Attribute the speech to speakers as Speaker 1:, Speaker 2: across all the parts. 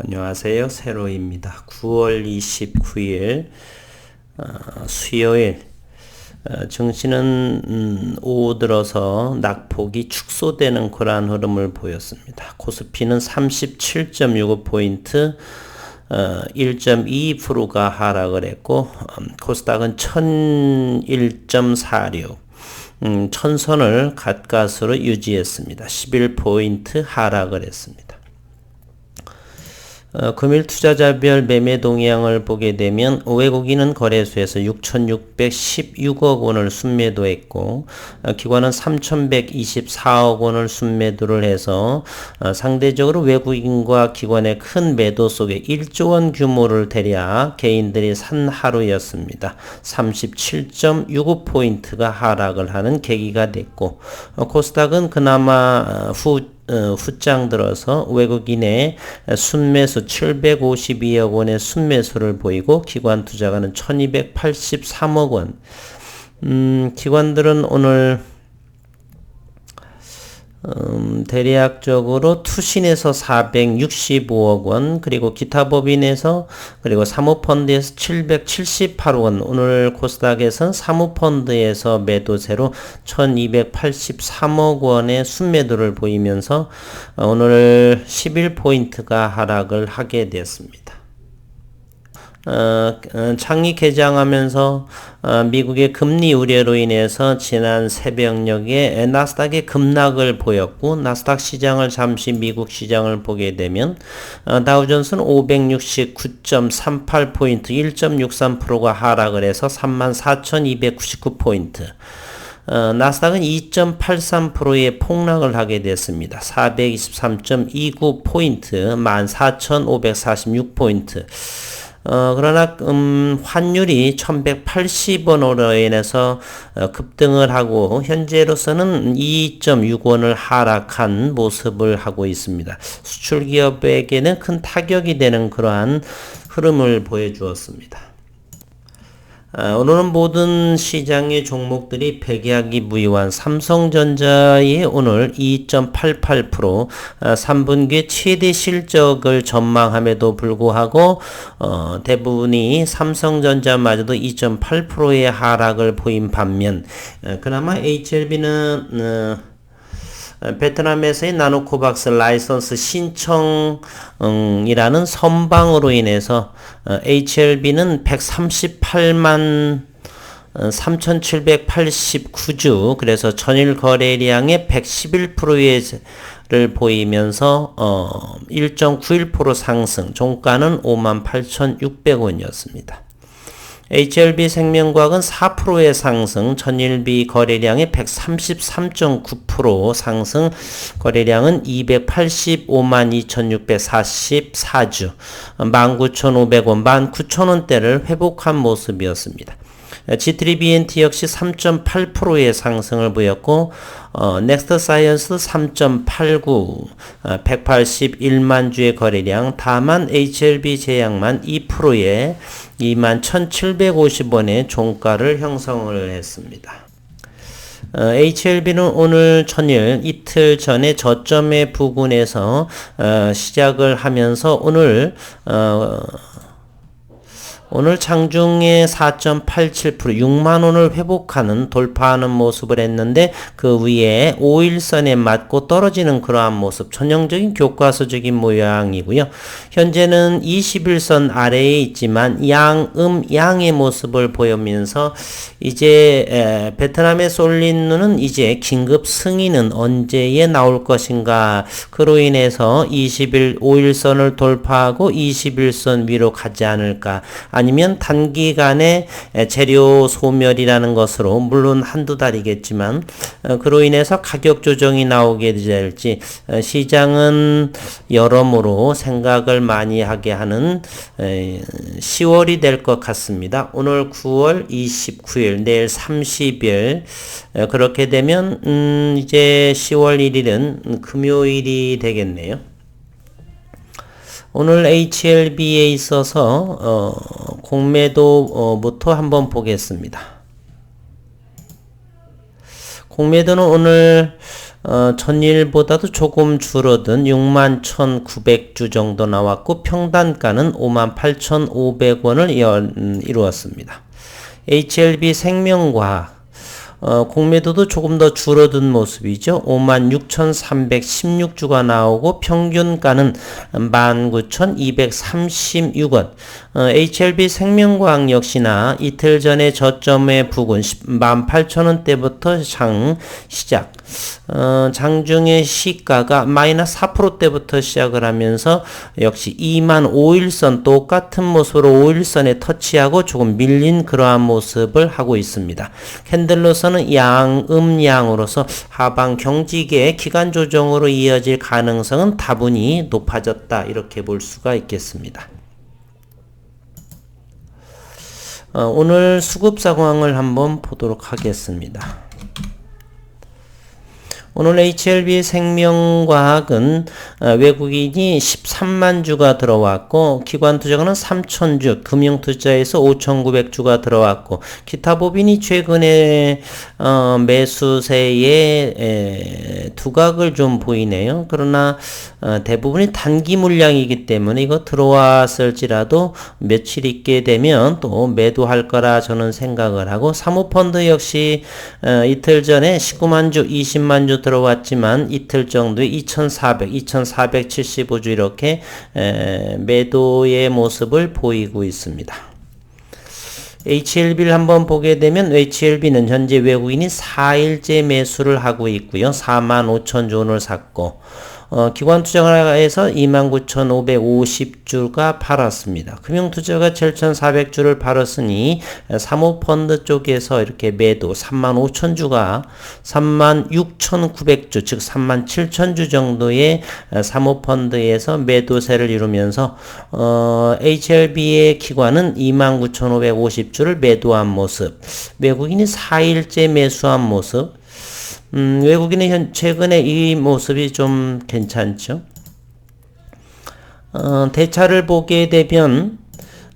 Speaker 1: 안녕하세요. 세로입니다. 9월 29일 어, 수요일 어, 증시는 음, 오후 들어서 낙폭이 축소되는 그러한 흐름을 보였습니다. 코스피는 37.65포인트 어, 1.2%가 하락을 했고 음, 코스닥은 1001.46 음, 천선을 가까스로 유지했습니다. 11포인트 하락을 했습니다. 어, 금일 투자자별 매매 동향을 보게 되면 외국인은 거래소에서 6,616억 원을 순매도했고 어, 기관은 3,124억 원을 순매도를 해서 어, 상대적으로 외국인과 기관의 큰 매도 속에 1조 원 규모를 대략 개인들이 산 하루였습니다. 37.65포인트가 하락을 하는 계기가 됐고 어, 코스닥은 그나마 어, 후 어, 후장 들어서 외국인의 순매수 752억 원의 순매수를 보이고 기관 투자가는 1283억 원. 음, 기관들은 오늘 음, 대략적으로 투신에서 465억 원, 그리고 기타 법인에서, 그리고 사모펀드에서 778억 원, 오늘 코스닥에선 사모펀드에서 매도세로 1283억 원의 순매도를 보이면서 오늘 11포인트가 하락을 하게 되었습니다. 어, 어, 창이 개장하면서 어, 미국의 금리 우려로 인해서 지난 새벽녘에 나스닥의 급락을 보였고 나스닥 시장을 잠시 미국 시장을 보게 되면 어, 다우존스는 569.38 포인트 1.63%가 하락을 해서 34,299 포인트 어, 나스닥은 2.83%의 폭락을 하게 됐습니다. 423.29포인트, 14,546포인트. 어, 그러나 음, 환율이 1180원으로 인해서 어, 급등을 하고 현재로서는 2.6원을 하락한 모습을 하고 있습니다. 수출 기업에게는 큰 타격이 되는 그러한 흐름을 보여주었습니다. 아, 오늘은 모든 시장의 종목들이 백약이 무효한 삼성전자의 오늘 2.88% 아, 3분기 최대 실적을 전망함에도 불구하고 어, 대부분이 삼성전자마저도 2.8%의 하락을 보인 반면 어, 그나마 HLB는 어, 베트남에서의 나노코박스 라이선스 신청이라는 선방으로 인해서 HLB는 138만 3,789주 그래서 전일 거래량의 111%를 보이면서 어 1.91% 상승 종가는 58,600원이었습니다. HLB 생명과학은 4%의 상승, 전일비 거래량의 133.9% 상승, 거래량은 285만 2644주, 19,500원, 19,000원대를 회복한 모습이었습니다. G3BNT 역시 3.8%의 상승을 보였고 어, 넥스트 사이언스 3.89 어, 181만 주의 거래량 다만 HLB 제약만 2%의 2만 1750원의 종가를 형성을 했습니다. 어, HLB는 오늘 천일 이틀 전에 저점의 부근에서 어, 시작을 하면서 오늘 어, 오늘 장중에 4.87% 6만 원을 회복하는 돌파하는 모습을 했는데 그 위에 5일선에 맞고 떨어지는 그러한 모습 전형적인 교과서적인 모양이고요. 현재는 21선 아래에 있지만 양음 양의 모습을 보이면서 이제 에, 베트남의 솔린누는 이제 긴급 승인은 언제에 나올 것인가 그로 인해서 20일 5일선을 돌파하고 21선 위로 가지 않을까 아니면 단기간에 재료 소멸이라는 것으로 물론 한두 달이겠지만 어, 그로 인해서 가격 조정이 나오게 될지 어, 시장은 여러모로 생각을 많이 하게 하는 10월이 될 것 같습니다. 오늘 9월 29일 내일 30일 어, 그렇게 되면 음 이제 10월 1일은 금요일이 되겠네요. 오늘 HLB에 있어서 어, 공매도부터 한번 보겠습니다. 공매도는 오늘 어, 전일보다도 조금 줄어든 6만 1,900주 정도 나왔고 평단가는 5만 8,500원을 이루었습니다. HLB 생명과학 어, 공매도도 조금 더 줄어든 모습이죠. 56,316주가 나오고 평균가는 19,236원. 어, HLB 생명과학 역시나 이틀 전에 저점의 부근 18,000원대부터 장 시작. 어, 장중의 시가가 마이너스 4%대부터 시작을 하면서 역시 2만 5일선 똑같은 모습으로 5일선에 터치하고 조금 밀린 그러한 모습을 하고 있습니다. 캔들로 서는 양, 음양으로서 하방 경직의 기간 조정으로 이어질 가능성은 다분히 높아졌다. 이렇게 볼 수가 있겠습니다. 어, 오늘 수급 상황을 한번 보도록 하겠습니다. 오늘 HLB 생명과학은 어, 외국인이 13만 주가 들어왔고 기관 투자가는 3천 주, 금융 투자에서 5,900주가 들어왔고 기타 법인이 최근에 어, 매수세에 두각을 좀 보이네요. 그러나 어, 대부분이 단기 물량이기 때문에 이거 들어왔을지라도 며칠 있게 되면 또 매도할 거라 저는 생각을 하고 사모펀드 역시 어, 이틀 전에 19만 주, 20만 주 들어왔지만 이틀 정도에 2,400, 2,475주 이렇게 매도의 모습을 보이고 있습니다. HLB를 한번 보게 되면 HLB는 현재 외국인이 4일째 매수를 하고 있고요. 4만 5천 존을 샀고 어, 기관투자가에서 29,550주가 팔았습니다. 금융투자가 7,400주를 팔았으니 사모펀드 쪽에서 이렇게 매도 35,000주가 36,900주 즉 37,000주 정도의 사모펀드에서 매도세를 이루면서 어, HLB의 기관은 29,550주를 매도한 모습 외국인이 4일째 매수한 모습 음, 외국인의 현, 최근에 이 모습이 좀 괜찮죠. 어, 대차를 보게 되면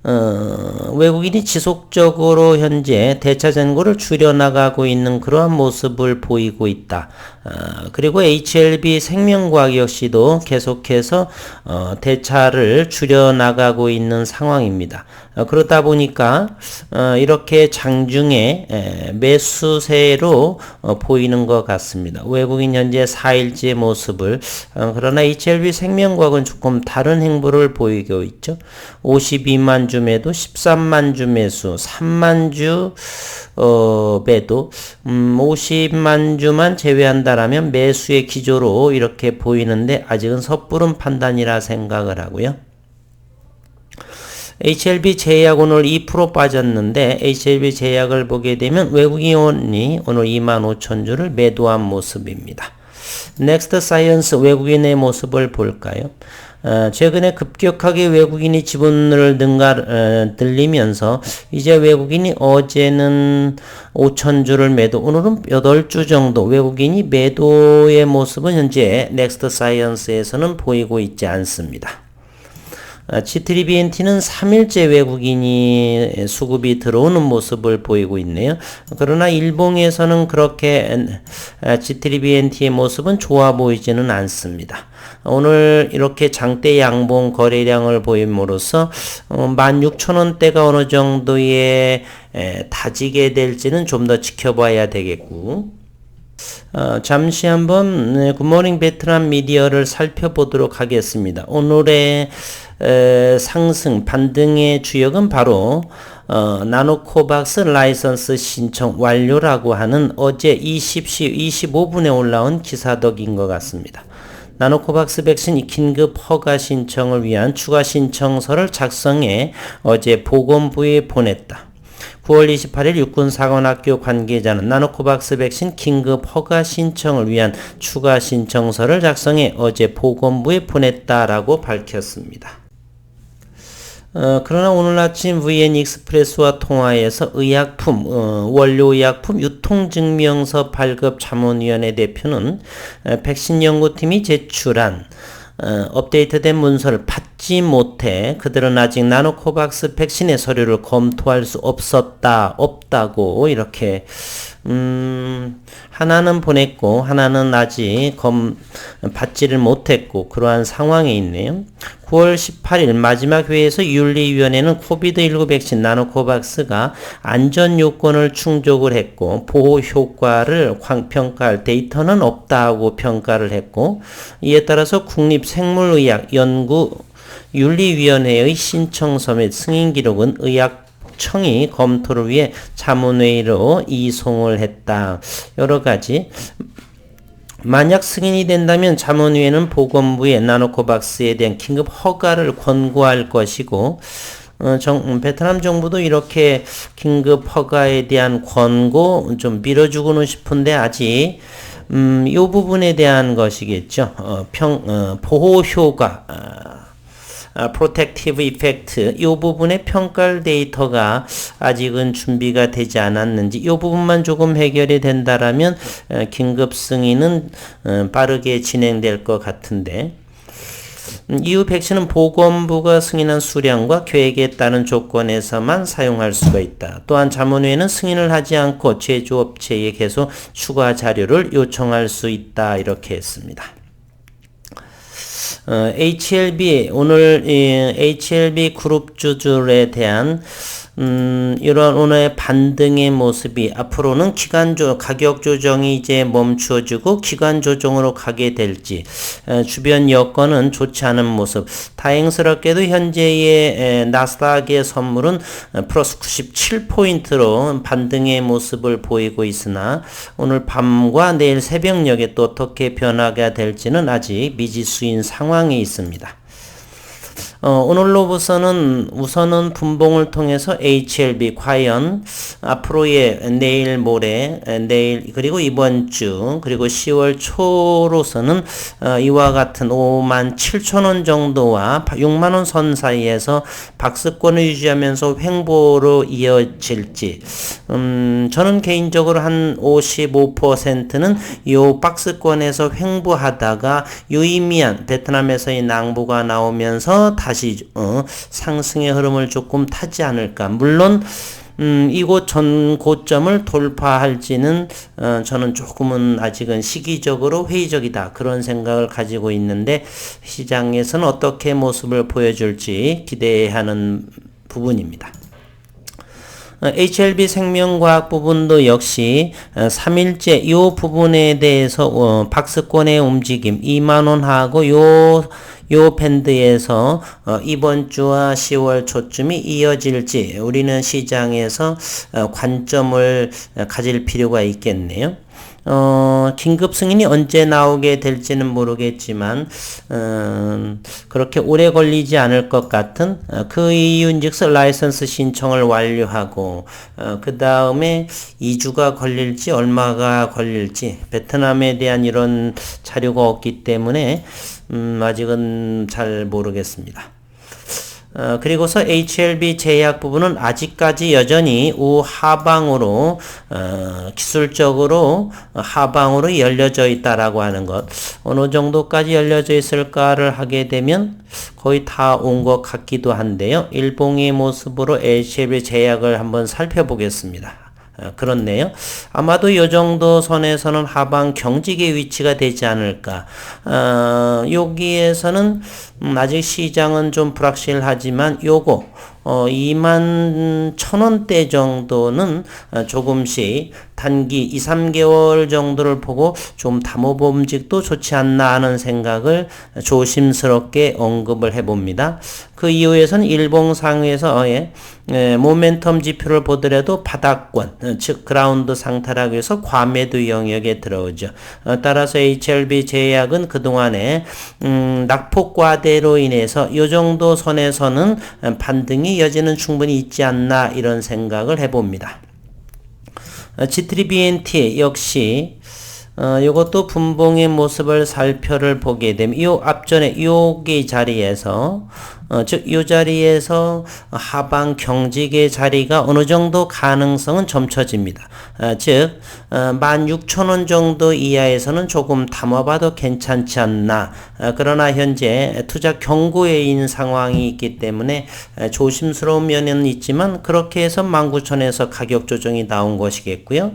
Speaker 1: 어, 외국인이 지속적으로 현재 대차 잔고를 줄여나가고 있는 그러한 모습을 보이고 있다. 어, 그리고 HLB 생명과학 역시도 계속해서 어, 대차를 줄여나가고 있는 상황입니다. 어, 그러다 보니까 어, 이렇게 장중에 에, 매수세로 어, 보이는 것 같습니다. 외국인 현재 4일째 모습을 어, 그러나 HLB 생명과학은 조금 다른 행보를 보이고 있죠. 52만 주 매도, 13만 주 매수, 3만 주 어, 매도, 음, 50만 주만 제외한다라면 매수의 기조로 이렇게 보이는데 아직은 섣부른 판단이라 생각을 하고요. HLB 제약 오늘 2% 빠졌는데 HLB 제약을 보게 되면 외국인이 오늘 2만 5천 주를 매도한 모습입니다. 넥스트 사이언스 외국인의 모습을 볼까요? 어, 최근에 급격하게 외국인이 지분을 능가, 어, 들리면서 이제 외국인이 어제는 5천 주를 매도, 오늘은 8주 정도 외국인이 매도의 모습은 현재 넥스트 사이언스에서는 보이고 있지 않습니다. G3BNT는 3일째 외국인이 수급이 들어오는 모습을 보이고 있네요. 그러나 일봉에서는 그렇게 G3BNT의 모습은 좋아 보이지는 않습니다. 오늘 이렇게 장대 양봉 거래량을 보임으로써 16,000원대가 어, 어느 정도의 다지게 될지는 좀 더 지켜봐야 되겠고 어, 잠시 한번 네, 굿모닝 베트남 미디어를 살펴보도록 하겠습니다. 오늘의 에, 상승 반등의 주역은 바로 어, 나노코박스 라이선스 신청 완료라고 하는 어제 20시 25분에 올라온 기사덕인 것 같습니다. 나노코박스 백신 긴급 허가 신청을 위한 추가 신청서를 작성해 어제 보건부에 보냈다. 9월 28일 육군사관학교 관계자는 나노코박스 백신 긴급 허가 신청을 위한 추가 신청서를 작성해 어제 보건부에 보냈다라고 밝혔습니다. 어, 그러나 오늘 아침 VN 익스프레스와 통화에서 의약품, 어, 원료의약품 유통증명서 발급 자문위원회 대표는 어, 백신 연구팀이 제출한 어, 업데이트된 문서를 받 지 못해 그들은 아직 나노코박스 백신의 서류를 검토할 수 없었다, 없다고 이렇게 음, 하나는 보냈고 하나는 아직 검 받지를 못했고 그러한 상황에 있네요. 9월 18일 마지막 회의에서 윤리위원회는 코비드19 백신 나노코박스가 안전 요건을 충족을 했고 보호 효과를 평가할 데이터는 없다고 평가를 했고 이에 따라서 국립생물의학 연구 윤리위원회의 신청서 및 승인 기록은 의학 청이 검토를 위해 자문회의로 이송을 했다. 여러 가지 만약 승인이 된다면 자문위에는 보건부에 나노코박스에 대한 긴급 허가를 권고할 것이고 어, 정, 베트남 정부도 이렇게 긴급 허가에 대한 권고 좀 밀어주고는 싶은데 아직 음, 이 부분에 대한 것이겠죠. 어, 평, 어, 보호 효과, 어, 프로텍티브 이펙트 이 부분의 평가 데이터가 아직은 준비가 되지 않았는지 이 부분만 조금 해결이 된다라면 어, 긴급 승인은 어, 빠르게 진행될 것 같은데 음, 이후 백신은 보건부가 승인한 수량과 계획에 따른 조건에서만 사용할 수가 있다. 또한 자문회는 승인을 하지 않고 제조업체에 계속 추가 자료를 요청할 수 있다. 이렇게 했습니다. 어, HLB 오늘 이, HLB 그룹주들에 대한 음, 이런 오늘의 반등의 모습이 앞으로는 기간 조 가격 조정이 이제 멈추어지고 기간 조정으로 가게 될지 에, 주변 여건은 좋지 않은 모습. 다행스럽게도 현재의 에, 나스닥의 선물은 플러스 97 포인트로 반등의 모습을 보이고 있으나 오늘 밤과 내일 새벽녘에 또 어떻게 변화가 될지는 아직 미지수인 상황에 있습니다. 어, 오늘로부터는 우선은 분봉을 통해서 HLB 과연 앞으로의 내일 모레 내일 그리고 이번 주 그리고 10월 초로서는 어, 이와 같은 5만 7천 원 정도와 6만 원 선 사이에서 박스권을 유지하면서 횡보로 이어질지 음, 저는 개인적으로 한 55%는 이 박스권에서 횡보하다가 유의미한 베트남에서의 낭보가 나오면서 다시 다시 어, 상승의 흐름을 조금 타지 않을까. 물론 음, 이곳 전 고점을 돌파할지는 어, 저는 조금은 아직은 시기적으로 회의적이다 그런 생각을 가지고 있는데 시장에서는 어떻게 모습을 보여줄지 기대하는 부분입니다. HLB 생명과학 부분도 역시 3일째 이 부분에 대해서 어, 박스권의 움직임 2만원하고 요, 요 밴드에서 어, 이번 주와 10월 초쯤이 이어질지 우리는 시장에서 어, 관점을 가질 필요가 있겠네요. 어, 긴급 승인이 언제 나오게 될지는 모르겠지만, 음, 그렇게 오래 걸리지 않을 것 같은, 어, 그 이유인즉슨 라이선스 신청을 완료하고, 어, 그 다음에 2주가 걸릴지 얼마가 걸릴지, 베트남에 대한 이런 자료가 없기 때문에, 음, 아직은 잘 모르겠습니다. 어, 그리고서 HLB 제약 부분은 아직까지 여전히 우하방으로 어, 기술적으로 하방으로 열려져 있다라고 하는 것 어느 정도까지 열려져 있을까를 하게 되면 거의 다 온 것 같기도 한데요. 일봉의 모습으로 HLB 제약을 한번 살펴보겠습니다. 어, 그렇네요. 아마도 이 정도 선에서는 하방 경직의 위치가 되지 않을까. 어, 여기에서는 음, 아직 시장은 좀 불확실하지만 요거 어, 2만 천 원대 정도는 어, 조금씩 단기 2, 3개월 정도를 보고 좀 담보범직도 좋지 않나 하는 생각을 조심스럽게 언급을 해봅니다. 그 이후에선 일봉 상에서 예, 예, 모멘텀 지표를 보더라도 바닥권, 어, 즉 그라운드 상태라고 해서 과매도 영역에 들어오죠. 어, 따라서 HLB 제약은 그동안에 음, 낙폭과대로 인해서 이 정도 선에서는 반등이 여지는 충분히 있지 않나 이런 생각을 해봅니다. G3BNT 역시 어, 이것도 분봉의 모습을 살펴를 보게 되면 이 앞전에 여기 자리에서 어, 즉, 이 자리에서 하방 경직의 자리가 어느 정도 가능성은 점쳐집니다. 어, 즉, 어, 16,000원 정도 이하에서는 조금 담아봐도 괜찮지 않나. 어, 그러나 현재 투자 경고에 상황이 있기 때문에 조심스러운 면은 있지만 그렇게 해서 19,000원에서 가격 조정이 나온 것이겠고요.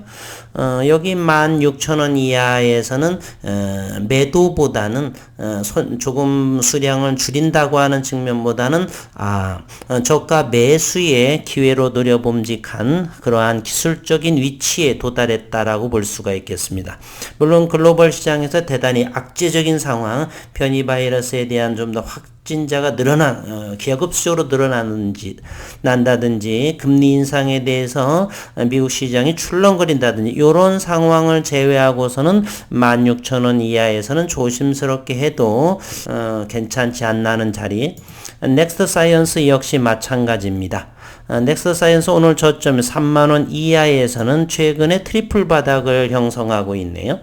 Speaker 1: 어, 여기 16,000원 이하에서는 어, 매도보다는 어, 손, 조금 수량을 줄인다고 하는 측면 보다는 아, 어, 저가 매수의 기회로 노려봄직한 그러한 기술적인 위치에 도달했다라고 볼 수가 있겠습니다. 물론 글로벌 시장에서 대단히 악재적인 상황, 변이 바이러스에 대한 좀 더 확 확진자가 늘어나 어, 기하급수적으로 늘어나는지 난다든지 금리 인상에 대해서 미국 시장이 출렁거린다든지 이런 상황을 제외하고서는 16,000원 이하에서는 조심스럽게 해도 어, 괜찮지 않나는 자리. 넥스트 사이언스 역시 마찬가지입니다. 넥스트 사이언스 오늘 저점 3만원 이하에서는 최근에 트리플 바닥을 형성하고 있네요.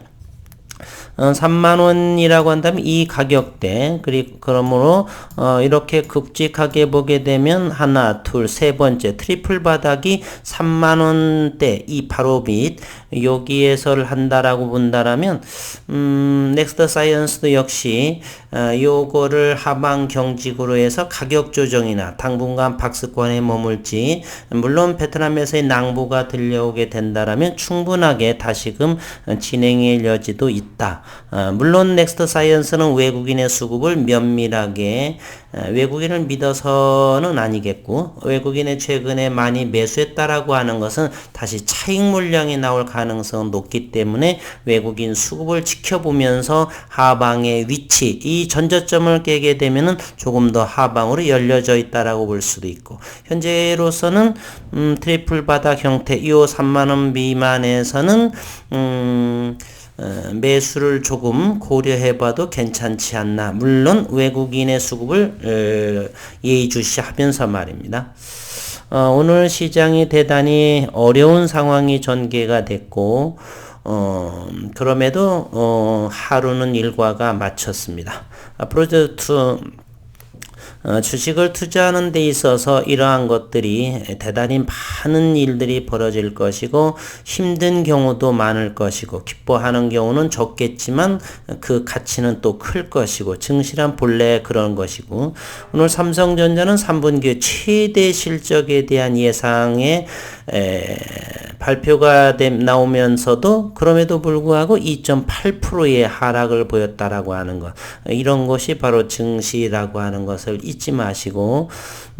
Speaker 1: 어, 3만 원이라고 한다면 이 가격대 그리고 그러므로 어, 이렇게 급직하게 보게 되면 하나 둘 세 번째 트리플 바닥이 3만 원대 이 바로 밑 여기에서를 한다라고 본다라면 음, 넥스트 사이언스도 역시 어, 요거를 하방 경직으로 해서 가격 조정이나 당분간 박스권에 머물지 물론 베트남에서의 낭보가 들려오게 된다라면 충분하게 다시금 진행의 여지도 있다. 어, 물론 넥스트 사이언스는 외국인의 수급을 면밀하게 어, 외국인을 믿어서는 아니겠고 외국인의 최근에 많이 매수했다라고 하는 것은 다시 차익 물량이 나올 가능성은 높기 때문에 외국인 수급을 지켜보면서 하방의 위치 이 전저점을 깨게 되면은 조금 더 하방으로 열려져 있다라고 볼 수도 있고 현재로서는 음, 트리플 바닥 형태 이 3만 원 미만에서는 음, 어, 매수를 조금 고려해봐도 괜찮지 않나. 물론 외국인의 수급을 어, 예의주시하면서 말입니다. 어, 오늘 시장이 대단히 어려운 상황이 전개가 됐고 어, 그럼에도 어, 하루는 일과가 마쳤습니다. 어, 주식을 투자하는 데 있어서 이러한 것들이 대단히 많은 일들이 벌어질 것이고 힘든 경우도 많을 것이고 기뻐하는 경우는 적겠지만 그 가치는 또 클 것이고 증실한 본래 그런 것이고 오늘 삼성전자는 3분기 최대 실적에 대한 예상에 에, 발표가 됨, 나오면서도 그럼에도 불구하고 2.8%의 하락을 보였다라고 하는 것. 이런 것이 바로 증시라고 하는 것을 잊지 마시고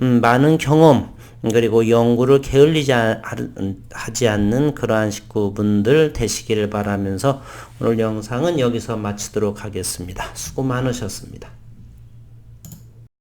Speaker 1: 음, 많은 경험 그리고 연구를 게을리지 하지 않는 그러한 식구분들 되시기를 바라면서 오늘 영상은 여기서 마치도록 하겠습니다. 수고 많으셨습니다.